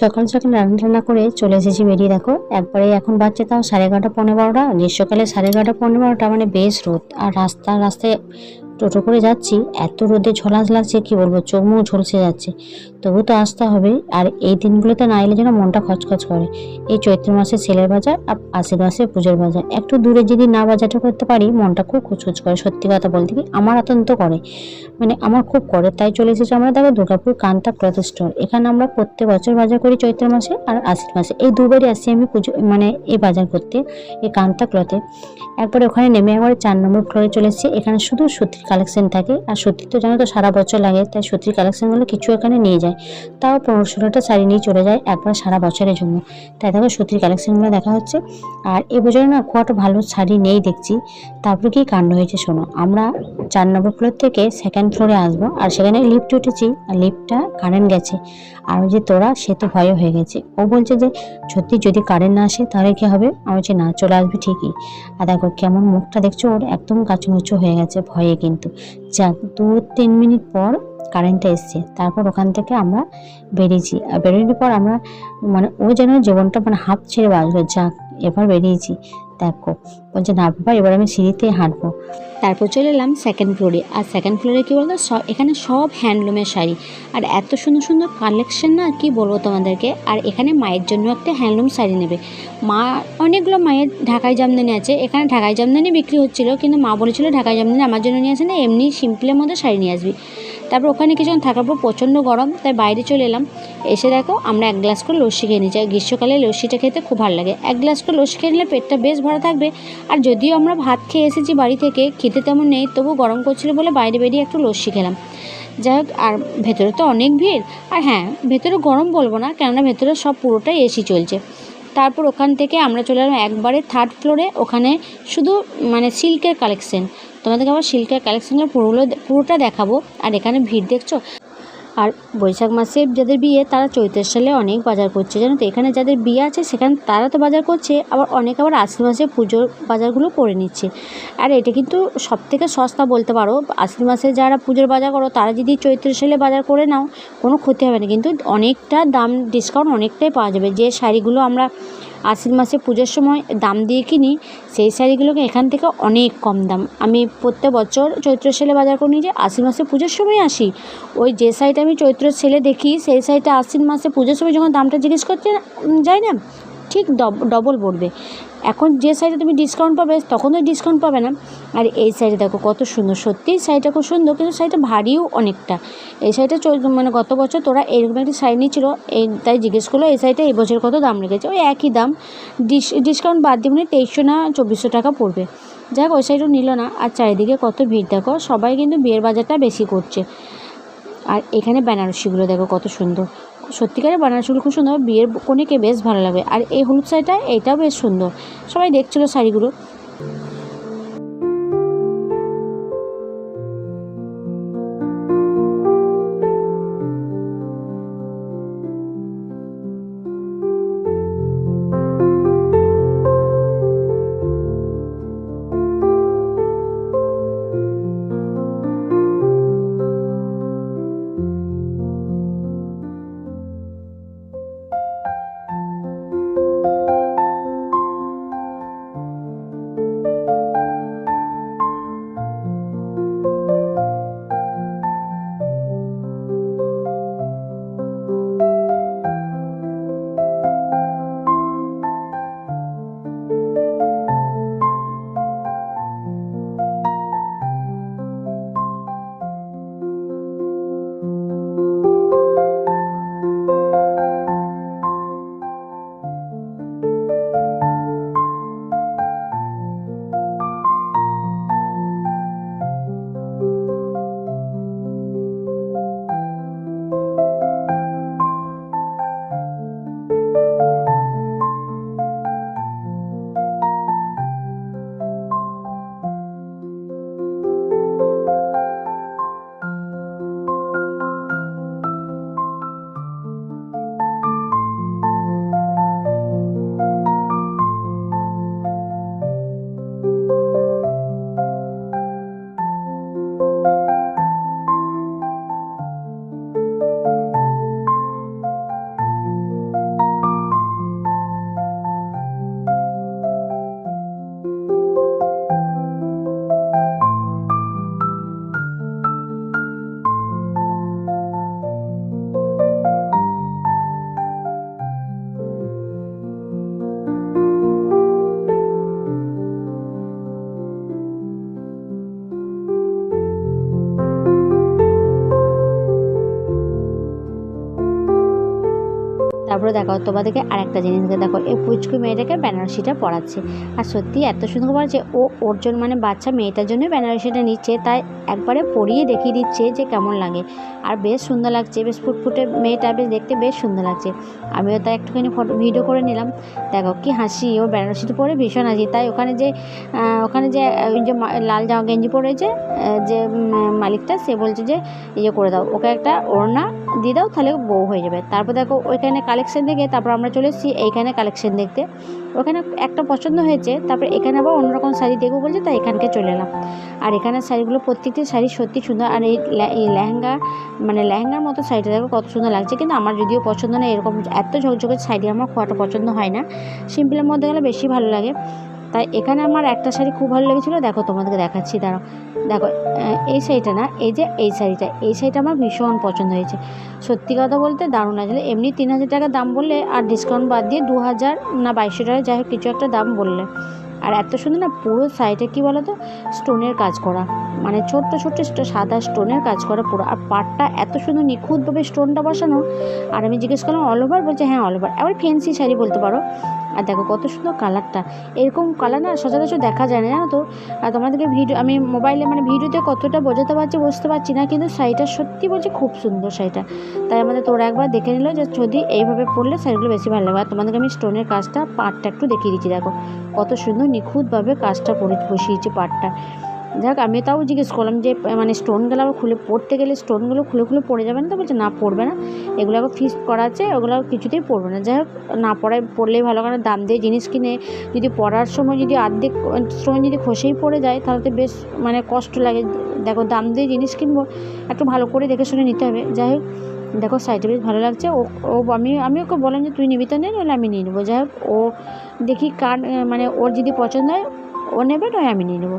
সকাল সকাল রান্না টান্না করে চলে এসেছি বেরিয়ে, দেখো। একবারে এখন বাচ্চা তাও সাড়ে এগারোটা পনেরো বারোটা। গ্রীষ্মকালে সাড়ে এগারোটা পনেরো বারোটা মানে বেশ রোদ। আর রাস্তা, রাস্তায় টোটো করে যাচ্ছি, এত রোদে ঝলাস লাগছে, কি বলব, চোখ মুখ ঝলসে যাচ্ছে। তবু তো আসতে হবে, আর এই দিনগুলোতে না এলে যেন মনটা খচখচ করে। এই চৈত্র মাসে সেলের বাজার, আর আষাঢ় মাসে পুজোর বাজার। একটু দূরে যদি না বাজারটা করতে পারি, মনটা খুব খুচখুচ করে, সত্যি কথা বলতে কি, আমার অত্যন্ত করে। মানে আমার খুব করে, তাই চলে এসেছি আমরা দেখো দুর্গাপুর কান্তা ক্লথ স্টোর। এখানে আমরা প্রত্যেক বছর বাজার করি চৈত্র মাসে আর আষাঢ় মাসে। এই দুবারই আসি আমি পুজো মানে এই বাজার করতে, এই কান্তা ক্লথে। একবারে ওখানে নেমে একবারে চার নম্বর ফ্লোরে চলে এসেছি। এখানে শুধু সুতির কালেকশন থাকে। আর সুতির তো জানো তো, সারা বছর লাগে, তাই সুতির কালেকশনগুলো কিছু এখানে নিয়ে যায়। তাও পনেরো ষোলোটা শাড়ি নিয়ে চলে যায় একবার সারা বছরের জন্য। তাই দেখো সুতির কালেকশনগুলো দেখা হচ্ছে। আর এবছরে না খুব একটা ভালো শাড়ি নেই দেখছি। তারপরে কি কাণ্ড হয়েছে শোনো। আমরা চার নম্বর ফ্লোর থেকে সেকেন্ড ফ্লোরে আসব, আর সেখানে লিফট উঠেছি, আর লিফটটা কারেন্ট গেছে। আর ওই যে তোরা, সে তো ভয় হয়ে গেছে। ও বলছে যে, সত্যি যদি কারেন্ট না আসে, তাহলে কি হবে? আমি বলছি, না, চলে আসবে ঠিকই। আর দেখো কেমন মুখটা দেখছ, ওর একদম কাচুমুচু হয়ে গেছে, ভয়ে কিন্তু। যাক দু তিন মিনিট পর কারেন্টটা এসছে। তারপর ওখান থেকে আমরা বেরিয়েছি। আর বেরোনোর পর আমরা মানে ও যেন জীবনটা মানে হাফ ছেড়ে বাঁচলো। যাক, এবার বেরিয়েছি। দেখো বলছে, না বাবা, এবার আমি সিঁড়িতে হাঁটবো। তারপর চলে এলাম সেকেন্ড ফ্লোরে আর সেকেন্ড ফ্লোরে কী বলতো সব এখানে সব হ্যান্ডলুমের শাড়ি। আর এত সুন্দর সুন্দর কালেকশন না, কি বলব তোমাদেরকে? আর এখানে মায়ের জন্য একটা হ্যান্ডলুম শাড়ি নেবে। মা, অনেকগুলো মায়ের ঢাকাই জামদানি আছে। এখানে ঢাকাই জামদানি বিক্রি হচ্ছিল, কিন্তু মা বলেছিল ঢাকাই জামদানি আমার জন্য নিয়ে আসে না, এমনি সিম্পলের মধ্যে শাড়ি নিয়ে আসবি। তারপর ওখানে কিছুক্ষণ থাকার পর প্রচণ্ড গরম, তাই বাইরে চলে এলাম। এসে দেখো, আমরা এক গ্লাস করে লস্যি খেয়ে আর গ্রীষ্মকালে লস্যিটা খেতে খুব ভালো লাগে। এক গ্লাস করে লস্যি খেয়ে নিলে পেটটা বেশ ভরা থাকবে। আর যদিও আমরা ভাত খেয়ে এসেছি বাড়ি থেকে, খেতে তেমন নেই, তবু গরম করছিল বলে বাইরে বেরিয়ে একটু লস্যি খেলাম। যাই হোক, আর ভেতরে তো অনেক ভিড়। আর হ্যাঁ ভেতরে গরম বলব না, কেননা ভেতরে সব পুরোটাই এসি চলছে। তারপর ওখান থেকে আমরা চলে এলাম একবারে থার্ড ফ্লোরে ওখানে শুধু মানে সিল্কের কালেকশন তোমাদেরকে আবার সিল্কের কালেকশানের পুরোগুলো পুরোটা দেখাবো। আর এখানে ভিড় দেখছ? আর বৈশাখ মাসে যাদের বিয়ে, তারা চৈত্রের সালে অনেক বাজার করছে। জানো তো, এখানে যাদের বিয়ে আছে, সেখানে তারা তো বাজার করছে, আবার অনেক আবার আশ্বিন মাসে পুজোর বাজারগুলো করে নিচ্ছে। আর এটা কিন্তু সব থেকে সস্তা বলতে পারো, আশ্বিন মাসে যারা পুজোর বাজার করো, তারা যদি চৈত্রের সালে বাজার করে নাও, কোনো ক্ষতি হবে না। কিন্তু অনেকটা দাম ডিসকাউন্ট অনেকটাই পাওয়া যাবে। যে শাড়িগুলো আমরা আশ্বিন মাসে পুজোর সময় দাম দিয়ে কিনি, সেই শাড়িগুলোকে এখান থেকে অনেক কম দাম। আমি প্রত্যেক বছর চৈত্র সেলে বাজার করে যাই আশ্বিন মাসে পুজোর সময় আসি। ওই যে শাড়িটা আমি চৈত্র সেলে দেখি, সেই শাড়িটা আশ্বিন মাসে পুজোর সময় যখন দামটা জিজ্ঞেস করতে যাই না, ঠিক ডবল পড়বে। এখন যে শাড়িটা তুমি ডিসকাউন্ট পাবে তখন তো ডিসকাউন্ট পাবে না। আর এই শাড়ি দেখো কত সুন্দর, সত্যিই শাড়িটা খুব সুন্দর, কিন্তু শাড়িটা ভারীও অনেকটা। এই শাড়িটা চল মানে গত বছর তোরা এরকম একটা শাড়ি নিয়েছিল, এই তাই জিজ্ঞেস করল, এই শাড়িটা এই বছর কত দাম রেখেছে? ওই একই দাম। ডিস ডিসকাউন্ট বাদ দিয়ে মানে তেইশশো না চব্বিশশো টাকা পড়বে। যাক, ওই শাড়িটাও নিল না। আর চারিদিকে কত ভিড়, দেখো, সবাই কিন্তু বিয়ের বাজারটা বেশি করছে। আর এখানে বেনারসিগুলো দেখো কত সুন্দর। সত্যিকারের বেনারসিগুলো খুব সুন্দর, বিয়ের কনেকে বেশ ভালো লাগবে আর এই হলুদ শাড়িটা এইটাও বেশ সুন্দর। সবাই দেখছিলো শাড়িগুলো। তারপরে দেখো, তোমাদেরকে আরেকটা জিনিস দেখো এই পুচকু মেয়েটাকে বেনারসিটা পড়াচ্ছে। আর সত্যি এত সুন্দর পড়াচ্ছে ও, ওর জন্য মানে বাচ্চা মেয়েটার জন্য বেনারসিটা নিচ্ছে, তাই একবারে পরিয়ে দেখিয়ে দিচ্ছে যে কেমন লাগে। আর বেশ সুন্দর লাগছে, বেশ ফুটফুটে মেয়েটা বেশ দেখতে বেশ সুন্দর লাগছে। আমিও তাই একটুখানি ফটো ভিডিও করে নিলাম। দেখো কি হাসি, ও বেনারসিটা পরে ভীষণ হাসি। তাই ওখানে যে ওখানে যে, ওই যে লাল জামা গেঞ্জি পরেছে যে মালিকটা, সে বলছে যে ইয়ে করে দাও, ওকে একটা ওড়না দিয়ে দাও, তাহলে বউ হয়ে যাবে। তারপর দেখো, ওইখানে কালেকশন দেখে তারপর আমরা চলে এসেছি এইখানে কালেকশান দেখতে। ওখানে একটা পছন্দ হয়েছে, তারপর এখানে আবার অন্যরকম শাড়ি দেখব বলছে, তাই এখানকে চলে এলাম। আর এখানে শাড়িগুলো প্রত্যেকটি শাড়ি সত্যি সুন্দর, আর এই লেহেঙ্গা মানে লেহেঙ্গার মতো শাড়িটা দেখো কত সুন্দর লাগছে। কিন্তু আমার যদিও পছন্দ না এরকম এত ঝকঝকে শাড়ি আমার একটা পছন্দ হয় না। সিম্পলের মধ্যে গেলে বেশি ভালো লাগে। তাই এখানে আমার একটা শাড়ি খুব ভালো লেগেছিলো। দেখো তোমাদেরকে দেখাচ্ছি, দাঁড়াও। দেখো এই শাড়িটা না, এই যে এই শাড়িটা এই শাড়িটা আমার ভীষণ পছন্দ হয়েছে। সত্যি কথা বলতে দারুণ আসলে এমনি তিন হাজার টাকা দাম বললে আর ডিসকাউন্ট বাদ দিয়ে দু হাজার না বাইশশো টাকা, যাই হোক, কিছু একটা দাম বললে। আর এত সুন্দর না, পুরো সাইডে কী বলো তো স্টোনের কাজ করা। মানে ছোট্ট ছোট্ট সাদা স্টোনের কাজ করা পুরো। আর পাটটা এত সুন্দর নিখুঁতভাবে স্টোনটা বসানো। আর আমি জিজ্ঞেস করলাম অল ওভার বলছে হ্যাঁ অল ওভার আবার ফেন্সি শাড়ি বলতে পারো। আর দেখো কত সুন্দর কালারটা এরকম কালার না সচরাচর দেখা যায় না, জানো তো? আর তোমাদেরকে ভিডিও আমি মোবাইলে মানে ভিডিওতে কতটা বোঝাতে পারছি বুঝতে পারছি না, কিন্তু শাড়িটা সত্যি বলছি খুব সুন্দর শাড়িটা। তাই আমাদের তোরা একবার দেখে নিল যে যদি এইভাবে পরলে শাড়িগুলো বেশি ভালো লাগবে আর তোমাদেরকে আমি স্টোনের কাজটা পাটটা একটু দেখিয়ে দিচ্ছি, দেখো। কত সুন্দর নিখুঁতভাবে কাজটা করে বসিয়েছে পাটটা যাক, আমি তাও জিজ্ঞেস করলাম যে মানে স্টোনগুলো আবার খুলে পড়তে গেলে স্টোনগুলো খুলে খুলে পড়ে যাবে না তো? বলছে, না, পড়বে না। এগুলো আবার ফিক্স করা আছে, ওগুলো কিছুতেই পড়বে না। যাই হোক, না পড়ায় পড়লেই ভালো, কারণ দাম দিয়ে জিনিস কিনে যদি পড়ার সময় যদি অর্ধেক স্টোন যদি খসেই পড়ে যায়, তাহলে তো বেশ মানে কষ্ট লাগে। দেখো, দাম দিয়ে জিনিস কিনবো, একটু ভালো করে দেখে শুনে নিতে হবে। যাই হোক দেখো সাইডে বেশ ভালো লাগছে। ও ও, আমি আমি ওকে বললাম যে, তুই নিবি তো নে নাহলে আমি নিয়ে নেব। যাই হোক, ও দেখি কার মানে ওর যদি পছন্দ হয়, ও নেবে, নয় আমি নিয়ে নেব।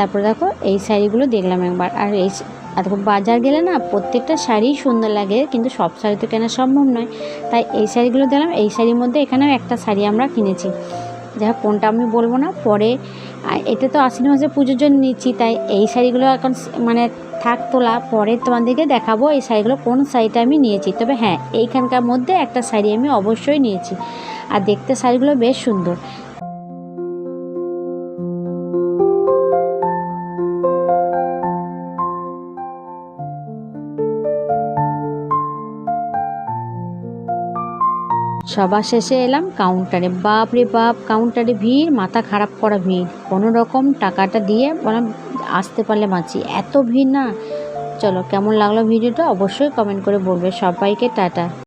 তারপর দেখো এই শাড়িগুলো দেখলাম একবার। আর এই দেখো বাজার গেলে না প্রত্যেকটা শাড়িই সুন্দর লাগে, কিন্তু সব শাড়ি তো কেনা সম্ভব নয়। তাই এই শাড়িগুলো দেখলাম, এই শাড়ির মধ্যে এখানেও একটা শাড়ি আমরা কিনেছি। যাই কোনটা আমি বলব না, পরে এটা তো আশ্বিন মাসে পুজোর জন্য নিচ্ছি, তাই এই শাড়িগুলো এখন মানে থাক তোলা, পরে তোমাদেরকে দেখাবো এই শাড়িগুলো কোন শাড়িটা আমি নিয়েছি। তবে হ্যাঁ এইখানকার মধ্যে একটা শাড়ি আমি অবশ্যই নিয়েছি। আর দেখতে শাড়িগুলো বেশ সুন্দর। সবার শেষে এলাম কাউন্টারে বাপ রে বাপ কাউন্টারে ভিড়, মাথা খারাপ করা ভিড়। কোনো রকম টাকাটা দিয়ে বললাম আসতে পারলে বাঁচি। এত ভিড় না। চলো, কেমন লাগল ভিডিওটা অবশ্যই কমেন্ট করে বলবে। সবাইকে টাটা।